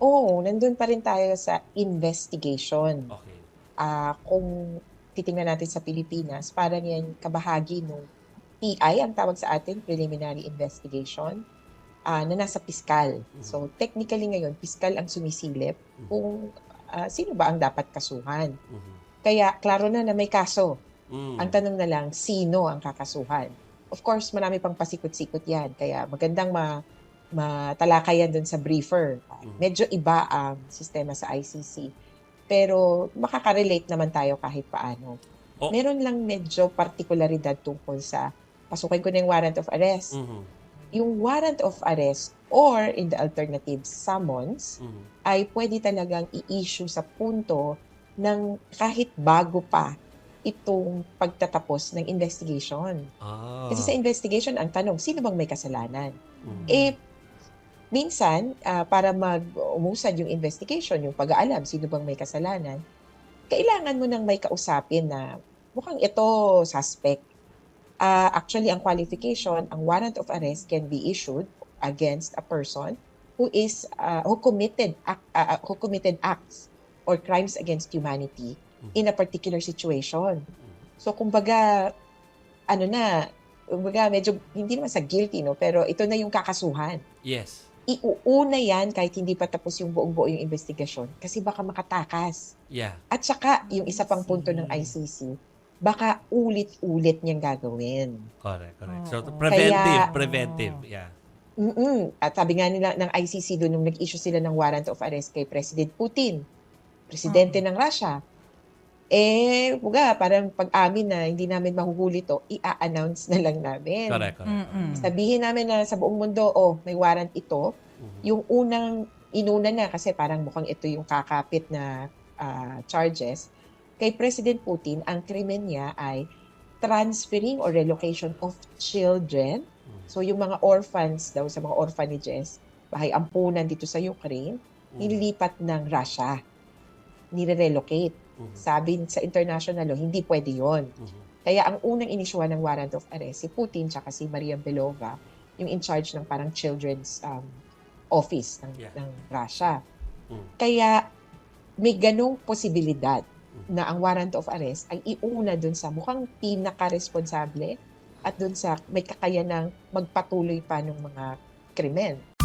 Oo, nandun pa rin tayo sa investigation. Okay. Ah, kung titingnan natin sa Pilipinas, parang yan kabahagi nung PI, ang tawag sa atin, preliminary investigation, ah, na nasa piskal. So technically ngayon, piskal ang sumisilip kung ah, sino ba ang dapat kasuhan. Mhm. Kaya klaro na na may kaso. Mm. Ang tanong na lang, sino ang kakasuhan? Of course, marami pang pasikot-sikot yan. Kaya magandang ma matalakayan dun sa briefer. Mhm. Medyo iba ang sistema sa ICC. Pero makaka-relate naman tayo kahit paano. Oh. Meron lang medyo partikularidad tungkol sa pasukin ko na yung warrant of arrest. Mhm. Yung warrant of arrest or in the alternative summons Mhm. ay pwede talagang i-issue sa punto ng kahit bago pa itong pagtatapos ng investigation. Ah. Kasi sa investigation, ang tanong, sino bang may kasalanan? Mhm. Eh, minsan, ah, para mag-umusad yung investigation, yung pag-aalam, sino bang may kasalanan, kailangan mo nang may kausapin na mukhang ito suspect. Ah, actually, ang qualification, ang warrant of arrest can be issued against a person who is ah, who committed ac- ah, ah, who committed acts or crimes against humanity in a particular situation. So kumbaga ano na, kumbaga medyo hindi naman sa guilty no, pero ito na yung kakasuhan. Yes. Iuuna yan kahit hindi pa tapos yung buong-buo yung investigasyon kasi baka makatakas. Yeah. At saka yung isa pang punto ng ICC, baka ulit-ulit niyang gagawin. Correct, correct. So preventive, Kaya- preventive. Yeah. Mm-mm. At sabi nga nila ng ICC doon nung nag-issue sila ng warrant of arrest kay President Putin, presidente ng Russia. Eh, buga, parang pag-amin na hindi namin mahuhuli to, i-announce na lang namin. Correct, correct. Mm-mm. Sabihin namin na sa buong mundo, oh, may warrant ito. Mhm. Yung unang inuna na kasi parang mukhang ito yung kakapit na ah, charges. Kay President Putin, ang krimen niya ay transferring or relocation of children. Mhm. So yung mga orphans daw sa mga orphanages, bahay ampunan dito sa Ukraine, Mhm. nililipat ng Russia. Nire-relocate. Mhm. Sabi sa international law, hindi pwede yon. Mhm. Kaya ang unang inisyuhan ng warrant of arrest, si Putin tsaka si Maria Belova, yung in charge ng parang children's um, office ng, Yeah. ng Russia. Mm. Kaya may ganong posibilidad Mm. na ang warrant of arrest ay iuna dun sa mukhang pinaka-responsable at dun sa may kakayanang magpatuloy pa ng mga krimen.